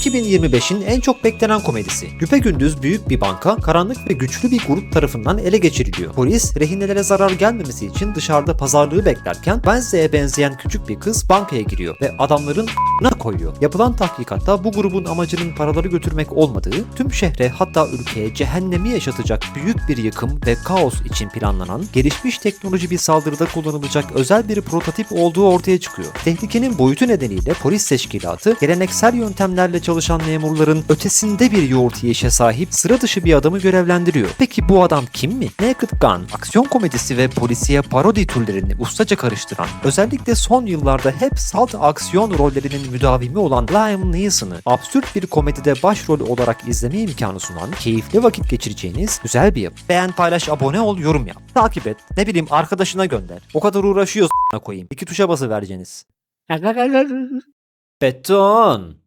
2025'in en çok beklenen komedisi. Güpegündüz büyük bir banka karanlık ve güçlü bir grup tarafından ele geçiriliyor. Polis rehinelere zarar gelmemesi için dışarıda pazarlığı beklerken Wednesday'e benzeyen küçük bir kız bankaya giriyor ve adamların na koyuyor. Yapılan tahkikatta bu grubun amacının paraları götürmek olmadığı, tüm şehre hatta ülkeye cehennemi yaşatacak büyük bir yıkım ve kaos için planlanan, gelişmiş teknoloji bir saldırıda kullanılacak özel bir prototip olduğu ortaya çıkıyor. Tehlikenin boyutu nedeniyle polis teşkilatı geleneksel yöntemlerle çalışan memurların ötesinde bir yoğurt yiyişe sahip sıra dışı bir adamı görevlendiriyor. Peki bu adam kim mi? Naked Gun, aksiyon komedisi ve polisiye parodi türlerini ustaca karıştıran, özellikle son yıllarda hep salt aksiyon rollerinin müdavimi olan Liam Neeson'ı absürt bir komedide başrol olarak izleme imkanı sunan, keyifli vakit geçireceğiniz güzel bir yapı. Beğen, paylaş, abone ol, yorum yap. Takip et, ne bileyim arkadaşına gönder. O kadar uğraşıyoruz koyayım. İki tuşa bası vereceğiniz. Beton.